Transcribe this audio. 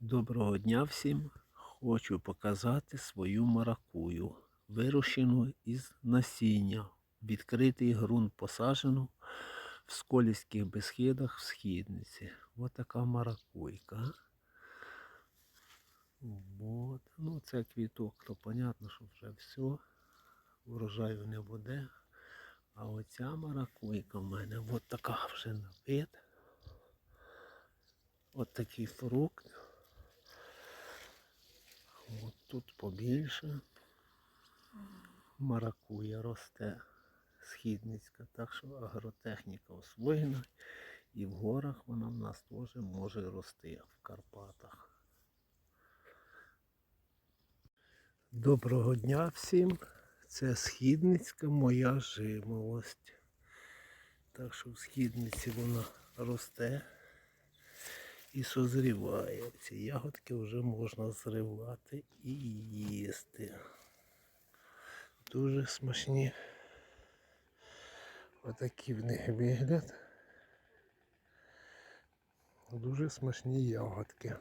Доброго дня всім! Хочу показати свою маракую, вирощену із насіння. Відкритий ґрунт посаджену в сколівських безхідах в східниці. Ось така маракуйка. От. Ну, це квіток, то понятно, що вже все. Врожаю не буде. А оця маракуйка в мене от така вже на вид. От такий фрукт. Тут побільше. Маракуя росте східницька, так що агротехніка освоєна. І в горах вона в нас теж може рости в Карпатах. Доброго дня всім. Це східницька моя жимолость. Так що в східниці вона росте і созріває. Ці ягодки вже можна зривати і їсти. Дуже смачні. Отакий в них вигляд. Дуже смачні ягодки.